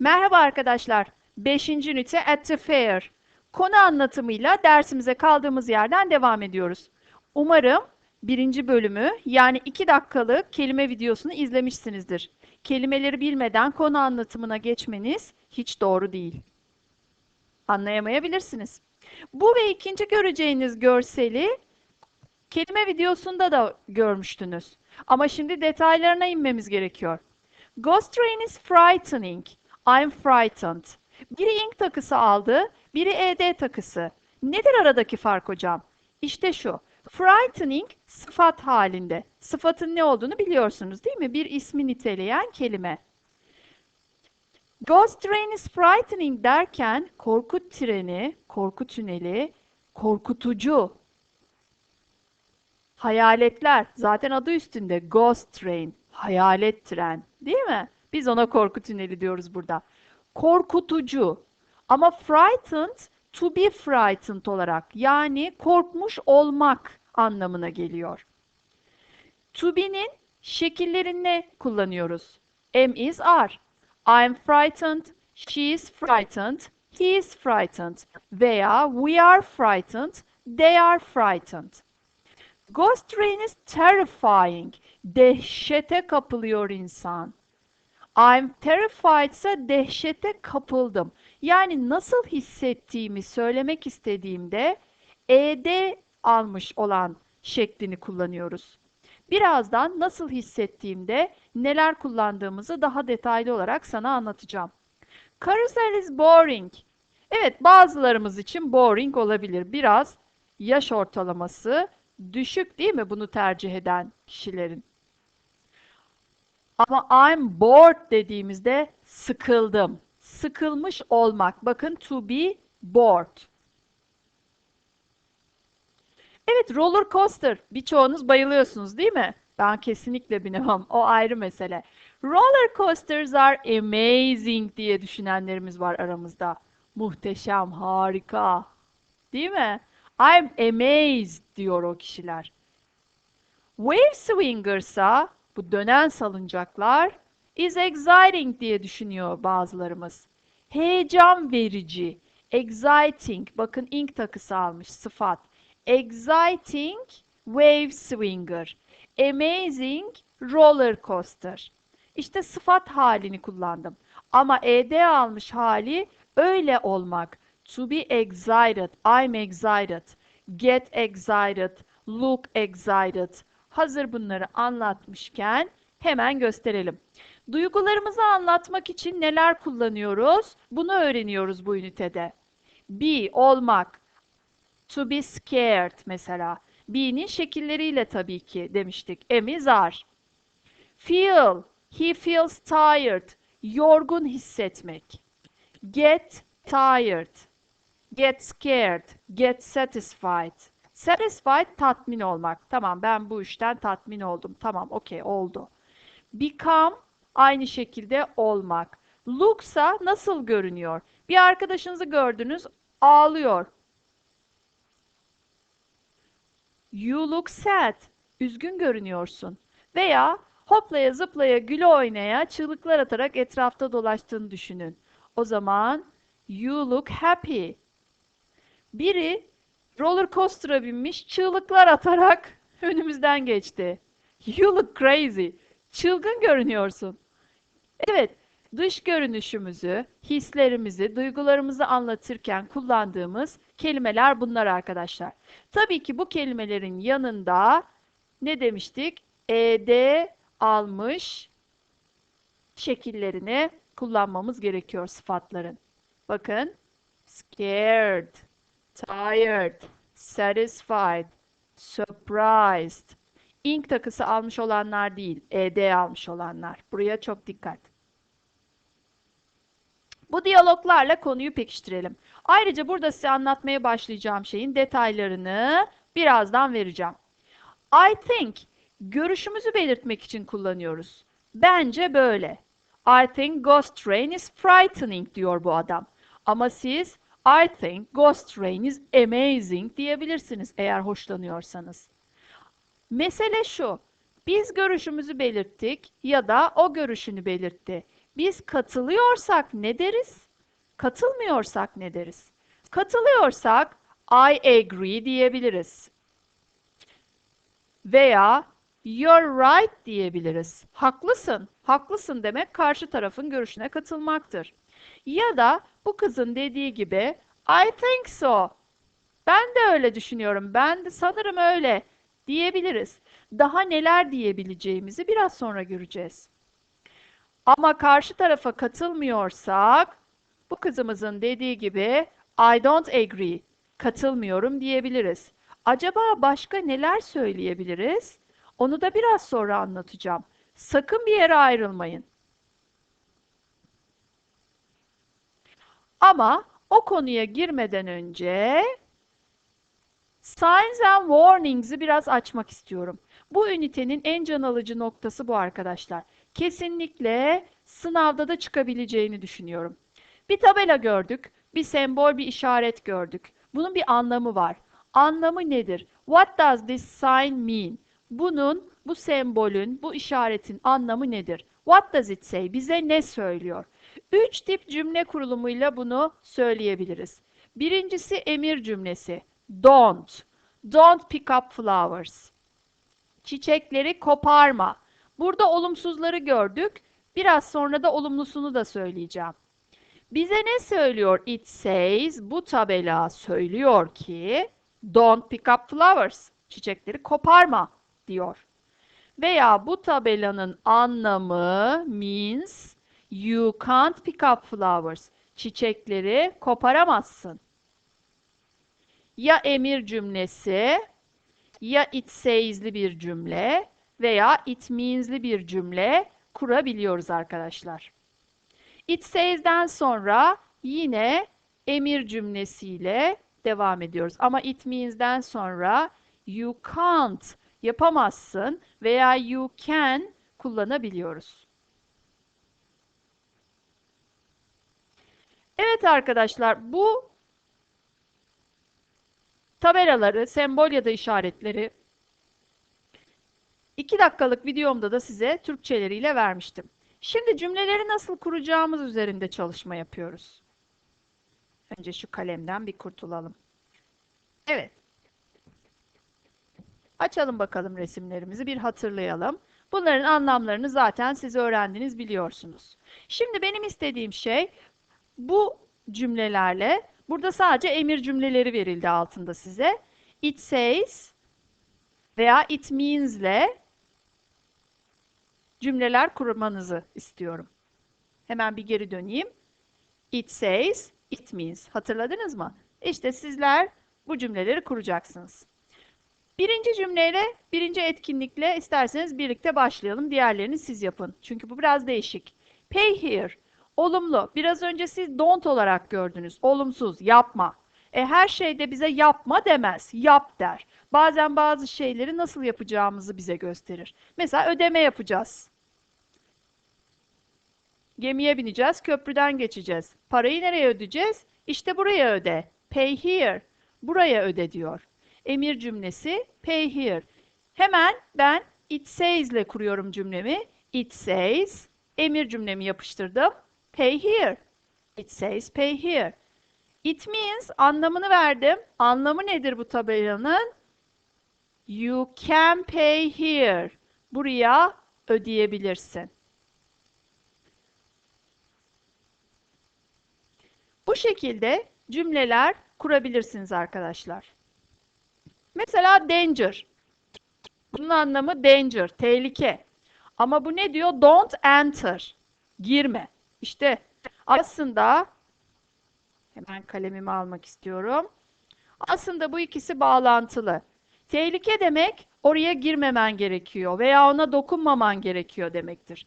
Merhaba arkadaşlar. 5. ünite at the fair. Konu anlatımıyla dersimize kaldığımız yerden devam ediyoruz. Umarım birinci bölümü yani 2 dakikalık kelime videosunu izlemişsinizdir. Kelimeleri bilmeden konu anlatımına geçmeniz hiç doğru değil. Anlayamayabilirsiniz. Bu ve ikinci göreceğiniz görseli kelime videosunda da görmüştünüz. Ama şimdi detaylarına inmemiz gerekiyor. Ghost train is frightening. I'm frightened. Biri ink takısı aldı, biri ed takısı. Nedir aradaki fark hocam? İşte şu. Frightening sıfat halinde. Sıfatın ne olduğunu biliyorsunuz değil mi? Bir ismi niteleyen kelime. Ghost train is frightening derken korku treni, korku tüneli, korkutucu. Hayaletler zaten adı üstünde ghost train, hayalet tren, değil mi? Biz ona korku tüneli diyoruz burada. Korkutucu. Ama frightened, to be frightened olarak yani korkmuş olmak anlamına geliyor. To be'nin şekillerini kullanıyoruz. Am is are. I'm frightened, she is frightened, he is frightened veya we are frightened, they are frightened. Ghost train is terrifying. Dehşete kapılıyor insan. I'm terrified ise dehşete kapıldım. Yani nasıl hissettiğimi söylemek istediğimde ed almış olan şeklini kullanıyoruz. Birazdan nasıl hissettiğimde neler kullandığımızı daha detaylı olarak sana anlatacağım. Carousel is boring. Evet, bazılarımız için boring olabilir. Biraz yaş ortalaması düşük değil mi bunu tercih eden kişilerin? Ama I'm bored dediğimizde sıkıldım. Sıkılmış olmak. Bakın to be bored. Evet roller coaster. Birçoğunuz bayılıyorsunuz değil mi? Ben kesinlikle binemem. O ayrı mesele. Roller coasters are amazing diye düşünenlerimiz var aramızda. Muhteşem, harika. Değil mi? I'm amazed diyor o kişiler. Wave swingers'a bu dönen salıncaklar is exciting diye düşünüyor bazılarımız. Heyecan verici, exciting. Bakın ink takısı almış sıfat. Exciting wave swinger. Amazing roller coaster. İşte sıfat halini kullandım. Ama ed almış hali öyle olmak. To be excited, I'm excited. Get excited, look excited. Hazır bunları anlatmışken hemen gösterelim. Duygularımızı anlatmak için neler kullanıyoruz? Bunu öğreniyoruz bu ünitede. Be, olmak. To be scared mesela. Be'nin şekilleriyle tabii ki demiştik. Emiz are. Feel, he feels tired. Yorgun hissetmek. Get tired. Get scared. Get satisfied. Satisfied tatmin olmak. Tamam ben bu işten tatmin oldum. Tamam okey oldu. Become aynı şekilde olmak. Looksa nasıl görünüyor? Bir arkadaşınızı gördünüz ağlıyor. You look sad. Üzgün görünüyorsun. Veya hoplaya zıplaya güle oynaya çığlıklar atarak etrafta dolaştığını düşünün. O zaman you look happy. Biri roller coaster'a binmiş çığlıklar atarak önümüzden geçti. You look crazy. Çılgın görünüyorsun. Evet, dış görünüşümüzü, hislerimizi, duygularımızı anlatırken kullandığımız kelimeler bunlar arkadaşlar. Tabii ki bu kelimelerin yanında ne demiştik? ed almış şekillerini kullanmamız gerekiyor sıfatların. Bakın, scared, tired, satisfied, surprised. Ink takısı almış olanlar değil, ed almış olanlar. Buraya çok dikkat. Bu diyaloglarla konuyu pekiştirelim. Ayrıca burada size anlatmaya başlayacağım şeyin detaylarını birazdan vereceğim. I think görüşümüzü belirtmek için kullanıyoruz. Bence böyle. I think ghost train is frightening diyor bu adam. Ama siz I think ghost train is amazing diyebilirsiniz eğer hoşlanıyorsanız. Mesele şu. Biz görüşümüzü belirttik ya da o görüşünü belirtti. Biz katılıyorsak ne deriz? Katılmıyorsak ne deriz? Katılıyorsak I agree diyebiliriz. Veya you're right diyebiliriz. Haklısın. Haklısın demek karşı tarafın görüşüne katılmaktır. Ya da bu kızın dediği gibi I think so. Ben de öyle düşünüyorum. Ben de sanırım öyle diyebiliriz. Daha neler diyebileceğimizi biraz sonra göreceğiz. Ama karşı tarafa katılmıyorsak bu kızımızın dediği gibi I don't agree. Katılmıyorum diyebiliriz. Acaba başka neler söyleyebiliriz? Onu da biraz sonra anlatacağım. Sakın bir yere ayrılmayın. Ama o konuya girmeden önce Signs and Warnings'ı biraz açmak istiyorum. Bu ünitenin en can alıcı noktası bu arkadaşlar. Kesinlikle sınavda da çıkabileceğini düşünüyorum. Bir tabela gördük, bir sembol, bir işaret gördük. Bunun bir anlamı var. Anlamı nedir? What does this sign mean? Bunun, bu sembolün, bu işaretin anlamı nedir? What does it say? Bize ne söylüyor? Üç tip cümle kurulumuyla bunu söyleyebiliriz. Birincisi emir cümlesi. Don't. Don't pick up flowers. Çiçekleri koparma. Burada olumsuzları gördük. Biraz sonra da olumlusunu da söyleyeceğim. Bize ne söylüyor? It says, bu tabela söylüyor ki don't pick up flowers. Çiçekleri koparma diyor. Veya bu tabelanın anlamı means you can't pick up flowers. Çiçekleri koparamazsın. Ya emir cümlesi ya it says'li bir cümle veya it means'li bir cümle kurabiliyoruz arkadaşlar. It says'den sonra yine emir cümlesiyle devam ediyoruz. Ama it means'den sonra you can't yapamazsın veya you can kullanabiliyoruz. Evet arkadaşlar bu tabelaları, sembol ya da işaretleri 2 dakikalık videomda da size Türkçeleriyle vermiştim. Şimdi cümleleri nasıl kuracağımız üzerinde çalışma yapıyoruz. Önce şu kalemden bir kurtulalım. Evet. Açalım bakalım resimlerimizi bir hatırlayalım. Bunların anlamlarını zaten siz öğrendiniz biliyorsunuz. Şimdi benim istediğim şey bu cümlelerle burada sadece emir cümleleri verildi altında size. It says veya it means'le cümleler kurmanızı istiyorum. Hemen bir geri döneyim. It says, it means. Hatırladınız mı? İşte sizler bu cümleleri kuracaksınız. Birinci cümleyle, birinci etkinlikle isterseniz birlikte başlayalım. Diğerlerini siz yapın. Çünkü bu biraz değişik. Pay here. Olumlu. Biraz önce siz don't olarak gördünüz. Olumsuz. Yapma. E her şeyde bize yapma demez. Yap der. Bazen bazı şeyleri nasıl yapacağımızı bize gösterir. Mesela ödeme yapacağız. Gemiye bineceğiz, köprüden geçeceğiz. Parayı nereye ödeyeceğiz? İşte buraya öde. Pay here. Buraya öde diyor. Emir cümlesi pay here. Hemen ben it says ile kuruyorum cümlemi. It says. Emir cümlemi yapıştırdım. Pay here. It says pay here. It means anlamını verdim. Anlamı nedir bu tabelanın? You can pay here. Buraya ödeyebilirsin. Bu şekilde cümleler kurabilirsiniz arkadaşlar. Mesela danger. Bunun anlamı danger, tehlike. Ama bu ne diyor? Don't enter. Girme. İşte aslında hemen kalemimi almak istiyorum. Aslında bu ikisi bağlantılı. Tehlike demek oraya girmemen gerekiyor veya ona dokunmaman gerekiyor demektir.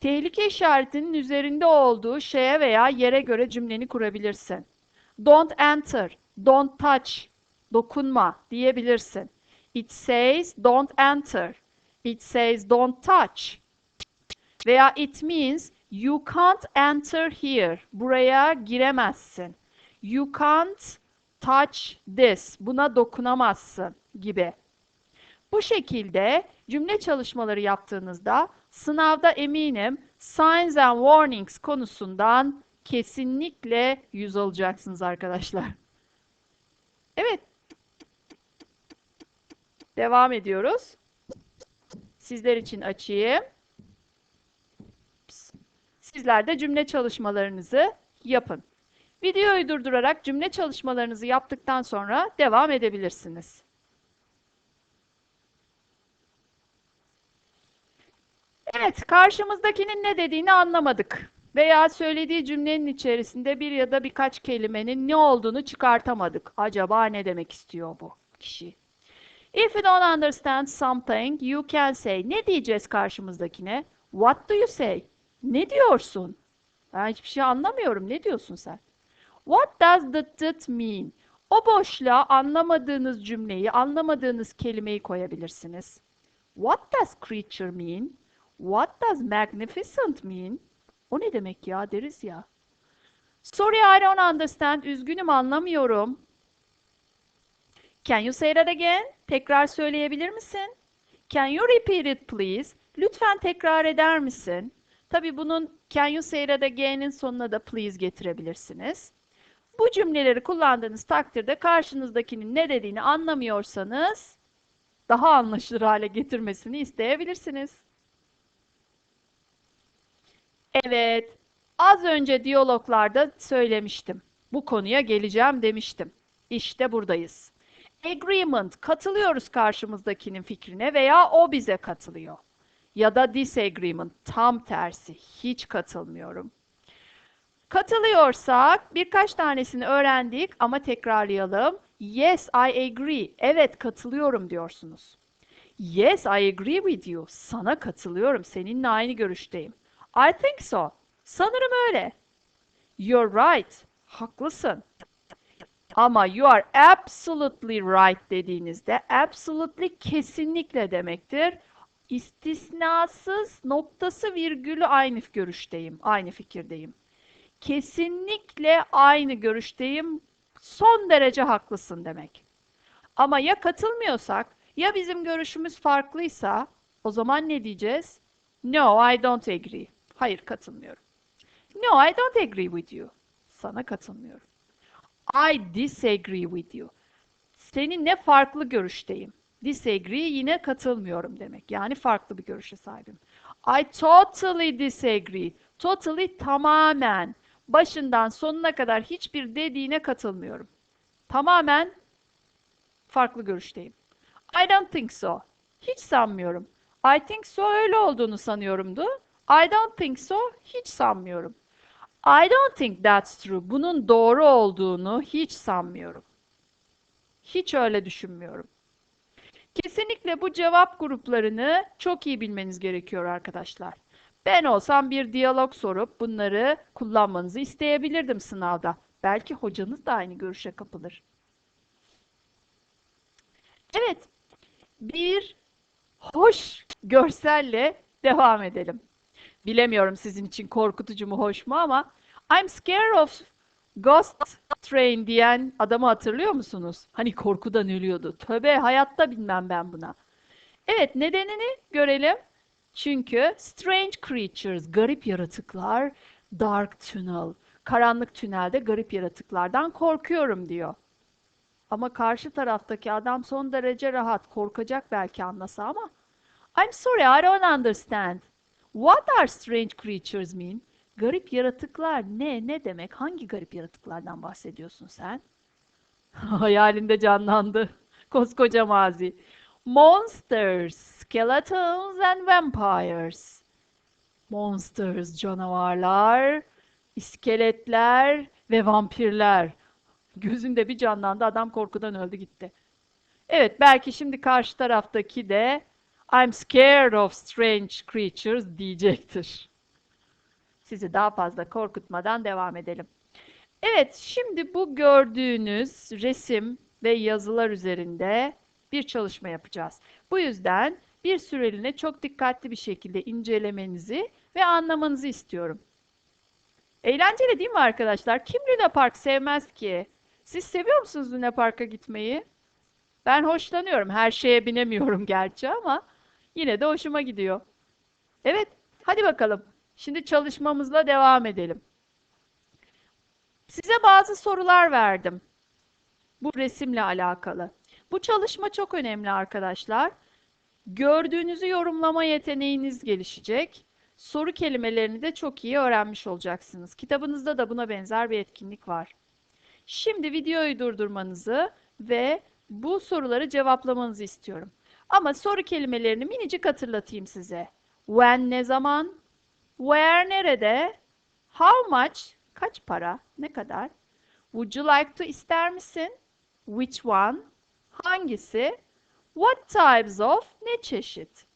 Tehlike işaretinin üzerinde olduğu şeye veya yere göre cümleni kurabilirsin. Don't enter, don't touch, dokunma diyebilirsin. It says don't enter. It says don't touch. Veya it means you can't enter here. Buraya giremezsin. You can't touch this. Buna dokunamazsın gibi. Bu şekilde cümle çalışmaları yaptığınızda sınavda eminim signs and warnings konusundan kesinlikle yüz alacaksınız arkadaşlar. Evet. Devam ediyoruz. Sizler için açayım. Sizler de cümle çalışmalarınızı yapın. Videoyu durdurarak cümle çalışmalarınızı yaptıktan sonra devam edebilirsiniz. Evet, karşımızdakinin ne dediğini anlamadık. Veya söylediği cümlenin içerisinde bir ya da birkaç kelimenin ne olduğunu çıkartamadık. Acaba ne demek istiyor bu kişi? If you don't understand something, you can say. Ne diyeceğiz karşımızdakine? What do you say? Ne diyorsun? Ben hiçbir şey anlamıyorum. Ne diyorsun sen? What does the tıt mean? O boşluğa anlamadığınız cümleyi, anlamadığınız kelimeyi koyabilirsiniz. What does creature mean? What does magnificent mean? O ne demek ya deriz ya. Sorry I don't understand. Üzgünüm anlamıyorum. Can you say that again? Tekrar söyleyebilir misin? Can you repeat it please? Lütfen tekrar eder misin? Tabii bunun can you say that again'in sonuna da please getirebilirsiniz. Bu cümleleri kullandığınız takdirde karşınızdakinin ne dediğini anlamıyorsanız daha anlaşılır hale getirmesini isteyebilirsiniz. Evet, az önce diyaloglarda söylemiştim. Bu konuya geleceğim demiştim. İşte buradayız. Agreement, katılıyoruz karşımızdakinin fikrine veya o bize katılıyor. Ya da disagreement, tam tersi, hiç katılmıyorum. Katılıyorsak birkaç tanesini öğrendik ama tekrarlayalım. Yes, I agree. Evet, katılıyorum diyorsunuz. Yes, I agree with you. Sana katılıyorum. Seninle aynı görüşteyim. I think so. Sanırım öyle. You're right. Haklısın. Ama you are absolutely right dediğinizde absolutely kesinlikle demektir. İstisnasız noktası virgülü aynı görüşteyim, aynı fikirdeyim. Kesinlikle aynı görüşteyim, son derece haklısın demek. Ama ya katılmıyorsak, ya bizim görüşümüz farklıysa o zaman ne diyeceğiz? No, I don't agree. Hayır, katılmıyorum. No, I don't agree with you. Sana katılmıyorum. I disagree with you. Seninle farklı görüşteyim. Disagree yine katılmıyorum demek. Yani farklı bir görüşe sahibim. I totally disagree. Totally tamamen. Başından sonuna kadar hiçbir dediğine katılmıyorum. Tamamen farklı görüşteyim. I don't think so. Hiç sanmıyorum. I think so öyle olduğunu sanıyorumdu. I don't think so hiç sanmıyorum. I don't think that's true. Bunun doğru olduğunu hiç sanmıyorum. Hiç öyle düşünmüyorum. Kesinlikle bu cevap gruplarını çok iyi bilmeniz gerekiyor arkadaşlar. Ben olsam bir diyalog sorup bunları kullanmanızı isteyebilirdim sınavda. Belki hocanız da aynı görüşe kapılır. Evet, bir hoş görselle devam edelim. Bilemiyorum sizin için korkutucu mu hoş mu ama I'm scared of ghost train diyen adamı hatırlıyor musunuz? Hani korkudan ölüyordu. Tövbe hayatta bilmem ben buna. Evet nedenini görelim. Çünkü strange creatures, garip yaratıklar, dark tunnel, karanlık tünelde garip yaratıklardan korkuyorum diyor. Ama karşı taraftaki adam son derece rahat, korkacak belki anlasa ama I'm sorry, I don't understand. What are strange creatures mean? Garip yaratıklar ne? Ne demek? Hangi garip yaratıklardan bahsediyorsun sen? Hayalinde canlandı. Koskoca mazi. Monsters, skeletons and vampires. Monsters, canavarlar, iskeletler ve vampirler. Gözünde bir canlandı. Adam korkudan öldü gitti. Evet, belki şimdi karşı taraftaki de I'm scared of strange creatures diyecektir. Sizi daha fazla korkutmadan devam edelim. Evet, şimdi bu gördüğünüz resim ve yazılar üzerinde bir çalışma yapacağız. Bu yüzden bir süreliğine çok dikkatli bir şekilde incelemenizi ve anlamanızı istiyorum. Eğlenceli değil mi arkadaşlar? Kim Luna Park sevmez ki? Siz seviyor musunuz Luna Park'a gitmeyi? Ben hoşlanıyorum. Her şeye binemiyorum gerçi ama yine de hoşuma gidiyor. Evet, hadi bakalım. Şimdi çalışmamızla devam edelim. Size bazı sorular verdim. Bu resimle alakalı. Bu çalışma çok önemli arkadaşlar. Gördüğünüzü yorumlama yeteneğiniz gelişecek. Soru kelimelerini de çok iyi öğrenmiş olacaksınız. Kitabınızda da buna benzer bir etkinlik var. Şimdi videoyu durdurmanızı ve bu soruları cevaplamanızı istiyorum. Ama soru kelimelerini minicik hatırlatayım size. When ne zaman? Where nerede? How much? Kaç para? Ne kadar? Would you like to ister misin? Which one? Hangisi? What types of? Ne çeşit?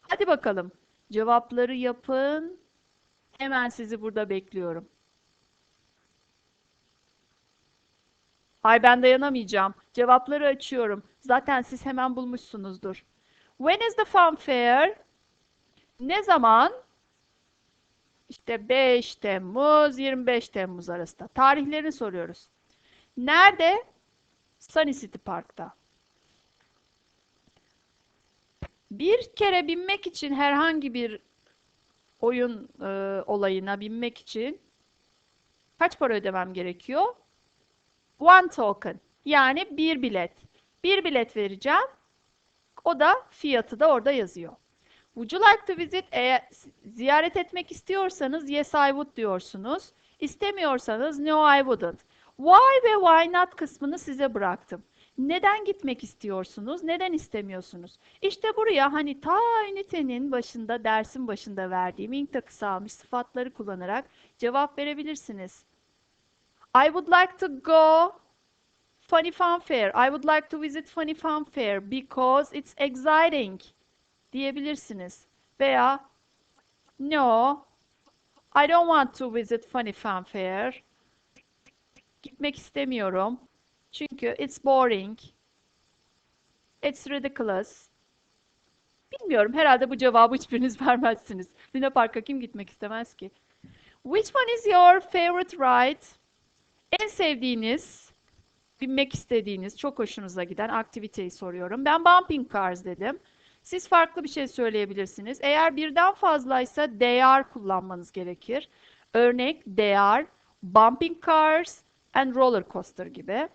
Hadi bakalım. Cevapları yapın. Hemen sizi burada bekliyorum. Ay ben dayanamayacağım. Cevapları açıyorum. Zaten siz hemen bulmuşsunuzdur. When is the fun fair? Ne zaman? İşte 5 Temmuz, 25 Temmuz arasında. Tarihlerini soruyoruz. Nerede? Sunny City Park'ta. Bir kere binmek için herhangi bir oyun e, olayına binmek için kaç para ödemem gerekiyor? One token. Yani bir bilet. Bir bilet vereceğim. O da fiyatı da orada yazıyor. Would you like to visit? Eğer ziyaret etmek istiyorsanız yes I would diyorsunuz. İstemiyorsanız no I wouldn't. Why ve why not kısmını size bıraktım. Neden gitmek istiyorsunuz? Neden istemiyorsunuz? İşte buraya hani ta ünitenin başında, dersin başında verdiğim ink takısı almış sıfatları kullanarak cevap verebilirsiniz. I would like to go Funny Fun Fair. I would like to visit Funny Fun Fair because it's exciting diyebilirsiniz. Veya No, I don't want to visit Funny Fun Fair. Gitmek istemiyorum. Çünkü it's boring. It's ridiculous. Bilmiyorum. Herhalde bu cevabı hiçbiriniz vermezsiniz. Luna Park'a kim gitmek istemez ki? Which one is your favorite ride? En sevdiğiniz, binmek istediğiniz, çok hoşunuza giden aktiviteyi soruyorum. Ben bumping cars dedim. Siz farklı bir şey söyleyebilirsiniz. Eğer birden fazlaysa are kullanmanız gerekir. Örnek are bumping cars and roller coaster gibi.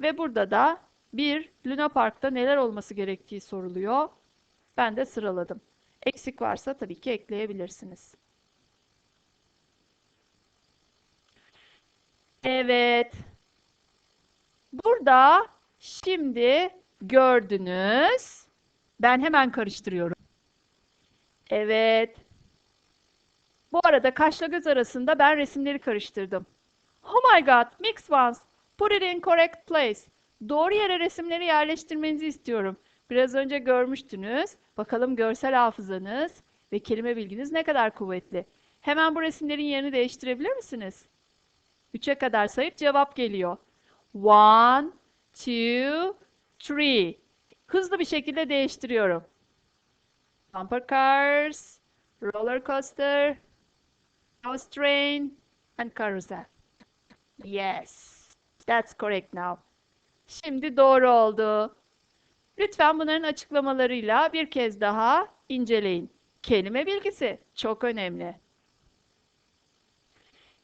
Ve burada da bir Luna Park'ta neler olması gerektiği soruluyor. Ben de sıraladım. Eksik varsa tabii ki ekleyebilirsiniz. Evet. Burada şimdi gördünüz. Ben hemen karıştırıyorum. Evet. Bu arada kaşla göz arasında ben resimleri karıştırdım. Oh my god, mix ones. Put it in correct place. Doğru yere resimleri yerleştirmenizi istiyorum. Biraz önce görmüştünüz. Bakalım görsel hafızanız ve kelime bilginiz ne kadar kuvvetli. Hemen bu resimlerin yerini değiştirebilir misiniz? 3'e kadar sayıp cevap geliyor. One, two, three. Hızlı bir şekilde değiştiriyorum. Bumper cars, roller coaster, house train, and carousel. Yes, that's correct now. Şimdi doğru oldu. Lütfen bunların açıklamalarıyla bir kez daha inceleyin. Kelime bilgisi çok önemli.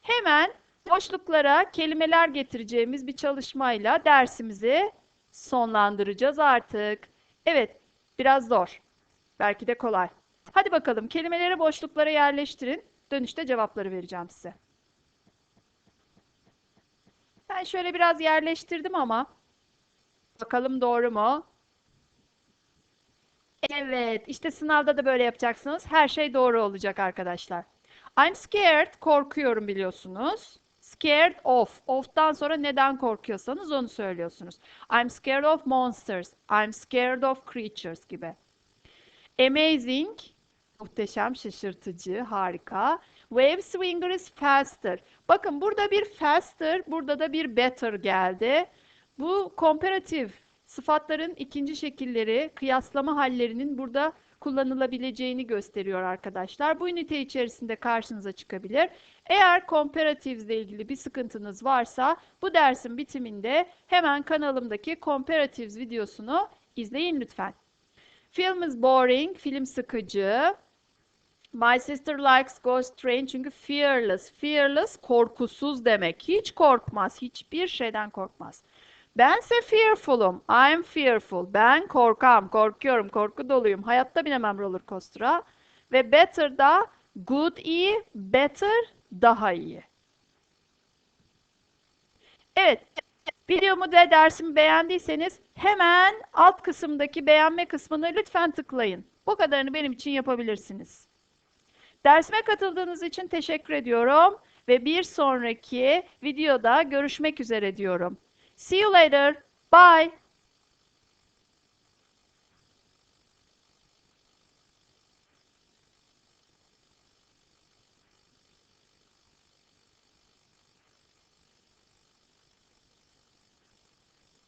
Hemen boşluklara kelimeler getireceğimiz bir çalışmayla dersimizi sonlandıracağız artık. Evet, biraz zor. Belki de kolay. Hadi bakalım kelimeleri boşluklara yerleştirin. Dönüşte cevapları vereceğim size. Ben şöyle biraz yerleştirdim ama bakalım doğru mu? Evet, işte sınavda da böyle yapacaksınız. Her şey doğru olacak arkadaşlar. I'm scared, korkuyorum biliyorsunuz. Scared of. Of'tan sonra neden korkuyorsanız onu söylüyorsunuz. I'm scared of monsters. I'm scared of creatures gibi. Amazing. Muhteşem, şaşırtıcı, harika. Wave swinger is faster. Bakın burada bir faster, burada da bir better geldi. Bu komparatif sıfatların ikinci şekilleri, kıyaslama hallerinin burada kullanılabileceğini gösteriyor arkadaşlar. Bu ünite içerisinde karşınıza çıkabilir. Eğer ile ilgili bir sıkıntınız varsa bu dersin bitiminde hemen kanalımdaki comparatives videosunu izleyin lütfen. Film is boring, film sıkıcı. My sister likes ghost train çünkü fearless. Fearless korkusuz demek. Hiç korkmaz. Hiçbir şeyden korkmaz. Bense fearful'um. I'm fearful. Ben korkam, korkuyorum, korku doluyum. Hayatta binemem roller coaster'a. Ve better da good iyi, better daha iyi. Evet, videomu da dersimi beğendiyseniz hemen alt kısımdaki beğenme kısmını lütfen tıklayın. Bu kadarını benim için yapabilirsiniz. Dersime katıldığınız için teşekkür ediyorum ve bir sonraki videoda görüşmek üzere diyorum. See you later. Bye.